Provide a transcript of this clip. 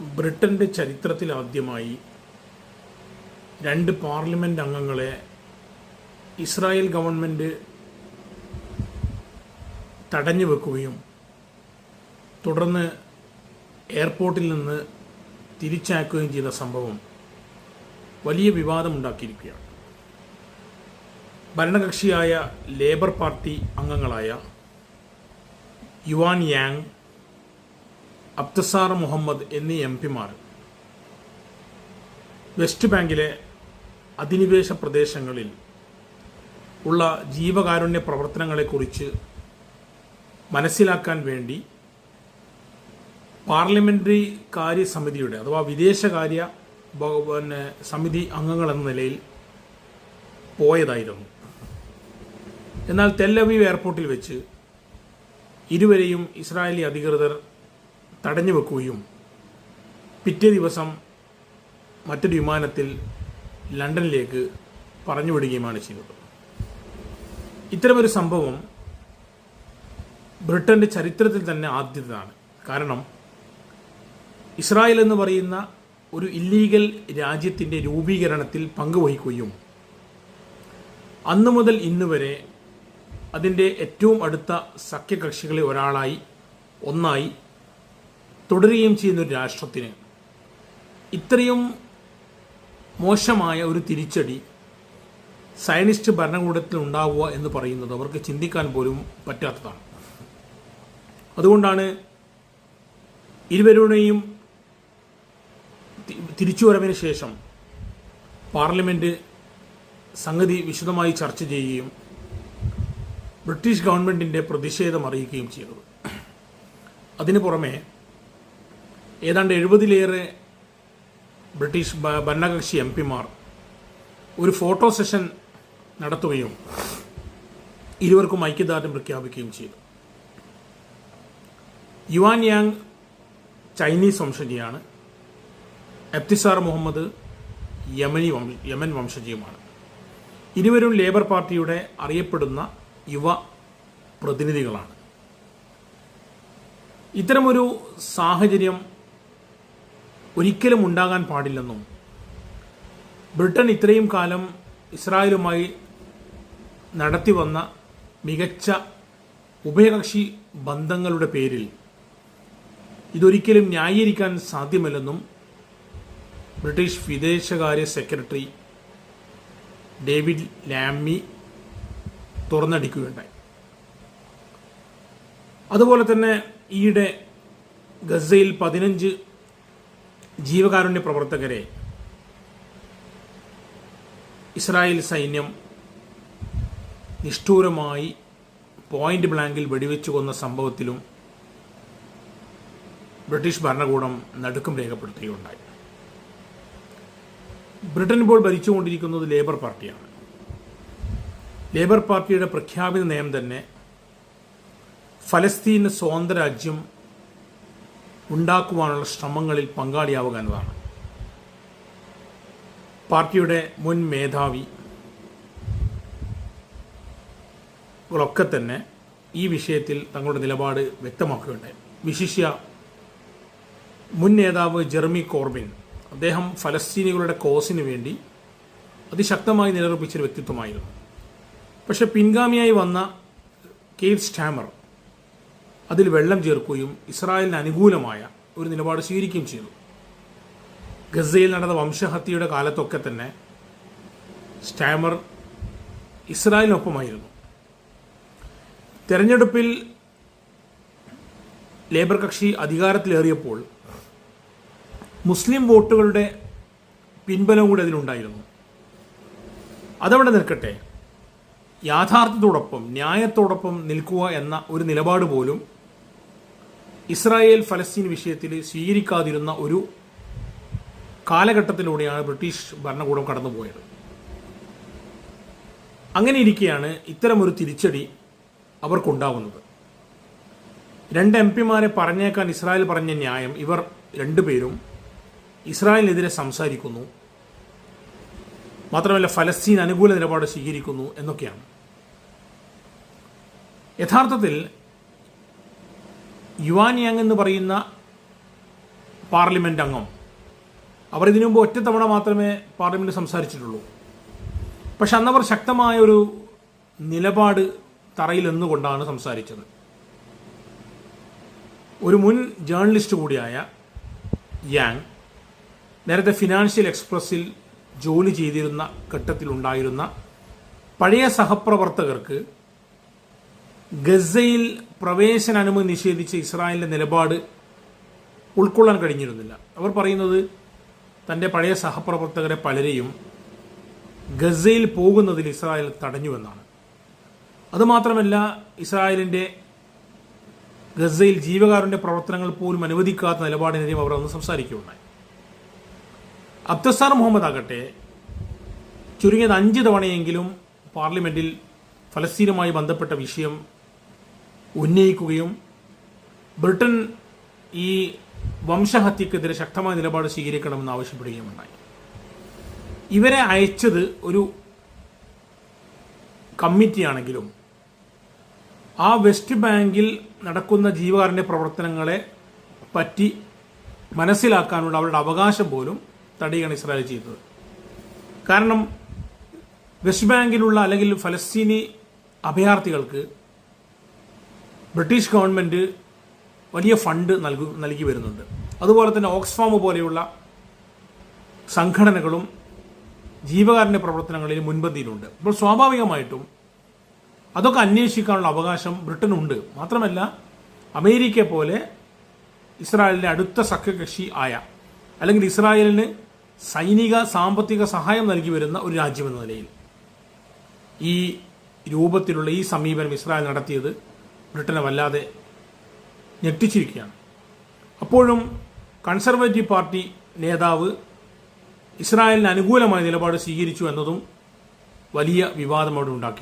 ബ്രിട്ടന്റെ ചരിത്രത്തിൽ ആദ്യമായി രണ്ട് പാർലമെന്റ് അംഗങ്ങളെ ഇസ്രായേൽ ഗവൺമെന്റ് തടഞ്ഞു വെക്കുകയും തുടർന്ന് എയർപോർട്ടിൽ നിന്ന് തിരിച്ചയക്കുകയും ചെയ്ത സംഭവം വലിയ വിവാദമുണ്ടാക്കിയിരിക്കുകയാണ്. ഭരണകക്ഷിയായ ലേബർ പാർട്ടി അംഗങ്ങളായ യുവാൻ യാങ് അബ്ദസാർ മുഹമ്മദ് എന്നീ എം പിമാർ വെസ്റ്റ് ബാങ്കിലെ അധിനിവേശ പ്രദേശങ്ങളിൽ ഉള്ള ജീവകാരുണ്യ പ്രവർത്തനങ്ങളെക്കുറിച്ച് മനസ്സിലാക്കാൻ വേണ്ടി പാർലമെന്ററി കാര്യ സമിതിയുടെ അഥവാ വിദേശകാര്യ പിന്നെ സമിതി അംഗങ്ങൾ എന്ന നിലയിൽ പോയതായിരുന്നു. എന്നാൽ തെല്ലവീവ് എയർപോർട്ടിൽ വെച്ച് ഇരുവരെയും ഇസ്രായേലി അധികൃതർ തടഞ്ഞു വെക്കുകയും പിറ്റേ ദിവസം മറ്റൊരു വിമാനത്തിൽ ലണ്ടനിലേക്ക് പറഞ്ഞു വിടുകയുമാണ് ചെയ്തത്. ഇത്തരമൊരു സംഭവം ബ്രിട്ടന്റെ ചരിത്രത്തിൽ തന്നെ ആദ്യത്തേതാണ് കാരണം ഇസ്രായേൽ എന്ന് പറയുന്ന ഒരു ഇല്ലീഗൽ രാജ്യത്തിന്റെ രൂപീകരണത്തിൽ പങ്കുവഹിക്കുകയും അന്നു മുതൽ ഇന്ന് വരെ അതിന്റെ ഏറ്റവും അടുത്ത സഖ്യകക്ഷികളിൽ ഒരാളായി ഒന്നായി തുടരുകയും ചെയ്യുന്ന ഒരു രാഷ്ട്രത്തിന് ഇത്രയും മോശമായ ഒരു തിരിച്ചടി സയനിസ്റ്റ് ഭരണകൂടത്തിൽ ഉണ്ടാവുക എന്ന് പറയുന്നത് അവർക്ക് ചിന്തിക്കാൻ പോലും പറ്റാത്തതാണ്. അതുകൊണ്ടാണ് ഇരുവരുടെയും തിരിച്ചുവരവിന് ശേഷം പാർലമെന്റ് സംഗതി വിശദമായി ചർച്ച ചെയ്യുകയും ബ്രിട്ടീഷ് ഗവൺമെന്റിന്റെ പ്രതിഷേധം അറിയിക്കുകയും ചെയ്തത്. അതിനു പുറമെ ഏതാണ്ട് എഴുപതിലേറെ ബ്രിട്ടീഷ് ഭരണകക്ഷി എം പിമാർ ഒരു ഫോട്ടോ സെഷൻ നടത്തുകയും ഇരുവർക്കും ഐക്യദാർഢ്യം പ്രഖ്യാപിക്കുകയും ചെയ്തു. യുവാൻ യാങ് ചൈനീസ് വംശജിയാണ്. എബ്തിസാർ മുഹമ്മദ് യമനി വംശ- യമൻ വംശജിയുമാണ്. ഇരുവരും ലേബർ പാർട്ടിയുടെ അറിയപ്പെടുന്ന യുവ പ്രതിനിധികളാണ്. ഇത്തരമൊരു സാഹചര്യം ഒരിക്കലും ഉണ്ടാകാൻ പാടില്ലെന്നും. ബ്രിട്ടൻ ഇത്രയും കാലം ഇസ്രായേലുമായി നടത്തി വന്ന മികച്ച ഉഭയകക്ഷി ബന്ധങ്ങളുടെ പേരിൽ ഇതൊരിക്കലും ന്യായീകരിക്കാൻ സാധ്യമല്ലെന്നും ബ്രിട്ടീഷ് വിദേശകാര്യ സെക്രട്ടറി ഡേവിഡ് ലാമി തുറന്നടിക്കുകയുണ്ടായി. അതുപോലെ തന്നെ ഈയിടെ ഗസയിൽ പതിനഞ്ച് ജീവകാരുണ്യ പ്രവർത്തകരെ ഇസ്രായേൽ സൈന്യം നിഷ്ഠൂരമായി പോയിന്റ് ബ്ലാങ്കിൽ വെടിവെച്ചു കൊന്ന സംഭവത്തിലും ബ്രിട്ടീഷ് ഭരണകൂടം നടുക്കം രേഖപ്പെടുത്തുകയുണ്ടായി. ബ്രിട്ടൻ ഇപ്പോൾ ഭരിച്ചുകൊണ്ടിരിക്കുന്നത് ലേബർ പാർട്ടിയാണ്. ലേബർ പാർട്ടിയുടെ പ്രഖ്യാപിത നയം തന്നെ ഫലസ്തീന് സ്വതന്ത്ര രാജ്യം ഉണ്ടാക്കുവാനുള്ള ശ്രമങ്ങളിൽ പങ്കാളിയാവുക എന്നതാണ്. പാർട്ടിയുടെ മുൻ മേധാവി ൊക്കെ തന്നെ ഈ വിഷയത്തിൽ തങ്ങളുടെ നിലപാട് വ്യക്തമാക്കുകയുണ്ടായി. വിശിഷ്യ മുൻ നേതാവ് ജെർമി കോർബിൻ അദ്ദേഹം ഫലസ്തീനികളുടെ കോസിന് വേണ്ടി അതിശക്തമായി നിലനിർപ്പിച്ചൊരു വ്യക്തിത്വമായിരുന്നു. പക്ഷെ പിൻഗാമിയായി വന്ന കെയ്ത് സ്റ്റാമർ അതിൽ വെള്ളം ചേർക്കുകയും ഇസ്രായേലിന് അനുകൂലമായ ഒരു നിലപാട് സ്വീകരിക്കുകയും ചെയ്തു. ഗസയിൽ നടന്ന വംശഹത്യയുടെ കാലത്തൊക്കെ തന്നെ സ്റ്റാമർ ഇസ്രായേലിനൊപ്പമായിരുന്നു. തെരഞ്ഞെടുപ്പിൽ ലേബർ കക്ഷി അധികാരത്തിലേറിയപ്പോൾ മുസ്ലിം വോട്ടുകളുടെ പിൻബലം കൂടി അതിലുണ്ടായിരുന്നു. അതവിടെ നിൽക്കട്ടെ. യാഥാർത്ഥ്യത്തോടൊപ്പം ന്യായത്തോടൊപ്പം നിൽക്കുക എന്ന ഒരു നിലപാട് പോലും ഇസ്രായേൽ ഫലസ്തീൻ വിഷയത്തിൽ സ്വീകരിക്കാതിരുന്ന ഒരു കാലഘട്ടത്തിലൂടെയാണ് ബ്രിട്ടീഷ് ഭരണകൂടം കടന്നുപോയത്. അങ്ങനെ ഇരിക്കെയാണ് ഇത്തരമൊരു തിരിച്ചടി അവർക്കുണ്ടാകുന്നത് രണ്ട് എം പിമാരെ പറഞ്ഞേക്കാൻ ഇസ്രായേൽ പറഞ്ഞ ന്യായം ഇവർ രണ്ടുപേരും ഇസ്രായേലിനെതിരെ സംസാരിക്കുന്നു. മാത്രമല്ല ഫലസ്തീൻ അനുകൂല നിലപാട് സ്വീകരിക്കുന്നു എന്നൊക്കെയാണ്. യഥാർത്ഥത്തിൽ യുവാൻ യാങ് എന്ന് പറയുന്ന പാർലമെന്റ് അംഗം. അവർ ഇതിനു മുമ്പ് ഒറ്റത്തവണ മാത്രമേ പാർലമെന്റ് സംസാരിച്ചിട്ടുള്ളൂ. പക്ഷെ അന്നവർ ശക്തമായ ഒരു നിലപാട് തറയിൽ നിന്നുകൊണ്ടാണ് സംസാരിച്ചത്. ഒരു മുൻ ജേർണലിസ്റ്റ് കൂടിയായ യാങ് നേരത്തെ ഫിനാൻഷ്യൽ എക്സ്പ്രസിൽ ജോലി ചെയ്തിരുന്ന ഘട്ടത്തിലുണ്ടായിരുന്ന പഴയ സഹപ്രവർത്തകർക്ക് ഗസയിൽ പ്രവേശന അനുമതി നിഷേധിച്ച ഇസ്രായേലിന്റെ നിലപാട് ഉൾക്കൊള്ളാൻ കഴിഞ്ഞിരുന്നില്ല. അവർ പറയുന്നത് തന്റെ പഴയ സഹപ്രവർത്തകരെ പലരെയും ഗസയിൽ പോകുന്നതിൽ ഇസ്രായേൽ തടഞ്ഞുവെന്നാണ്. അതുമാത്രമല്ല ഇസ്രായേലിന്റെ ഗസയിൽ ജീവകാരുണ്യ പ്രവർത്തനങ്ങൾ പോലും അനുവദിക്കാത്ത നിലപാടിനെതിരെയും അവർ അന്ന് സംസാരിക്കുകയുണ്ടായി. അബ്ദസാർ മുഹമ്മദ് ആകട്ടെ ചുരുങ്ങിയത് അഞ്ച് തവണയെങ്കിലും പാർലമെന്റിൽ ഫലസ്തീനുമായി ബന്ധപ്പെട്ട വിഷയം ഉന്നയിക്കുകയും ബ്രിട്ടൻ ഈ വംശഹത്യക്കെതിരെ ശക്തമായ നിലപാട് സ്വീകരിക്കണമെന്ന് ആവശ്യപ്പെടുകയുമുണ്ടായി. ഇവരെ അയച്ചത് ഒരു കമ്മിറ്റിയാണെങ്കിലും ആ വെസ്റ്റ് ബാങ്കിൽ നടക്കുന്ന ജീവകാരുണ്യ പ്രവർത്തനങ്ങളെ പറ്റി മനസ്സിലാക്കാനുള്ള അവരുടെ അവകാശം പോലും തടയുകയാണ് ഇസ്രായേൽ ചെയ്തത്. കാരണം വെസ്റ്റ് ബാങ്കിലുള്ള അല്ലെങ്കിൽ ഫലസ്തീനി അഭയാർത്ഥികൾക്ക് ബ്രിട്ടീഷ് ഗവൺമെന്റ് വലിയ ഫണ്ട് നൽകും നൽകി വരുന്നുണ്ട്. അതുപോലെ തന്നെ ഓക്സ്ഫാം പോലെയുള്ള സംഘടനകളും ജീവകാരുണ്യ പ്രവർത്തനങ്ങളിൽ മുൻപന്തിയിലുണ്ട്. അപ്പോൾ സ്വാഭാവികമായിട്ടും അതൊക്കെ അന്വേഷിക്കാനുള്ള അവകാശം ബ്രിട്ടനുണ്ട്. മാത്രമല്ല അമേരിക്ക പോലെ ഇസ്രായേലിന്റെ അടുത്ത സഖ്യകക്ഷി ആയ അല്ലെങ്കിൽ ഇസ്രായേലിന് സൈനിക സാമ്പത്തിക സഹായം നൽകി വരുന്ന ഒരു രാജ്യമെന്ന നിലയിൽ ഈ രൂപത്തിലുള്ള ഈ സമീപനം ഇസ്രായേൽ നടത്തിയത് ബ്രിട്ടനെ വല്ലാതെ ഞെട്ടിച്ചിരിക്കുകയാണ്. അപ്പോഴും കൺസർവേറ്റീവ് പാർട്ടി നേതാവ് ഇസ്രായേലിന് അനുകൂലമായ നിലപാട് സ്വീകരിച്ചു എന്നതും വലിയ വിവാദം അവിടെ ഉണ്ടാക്കി.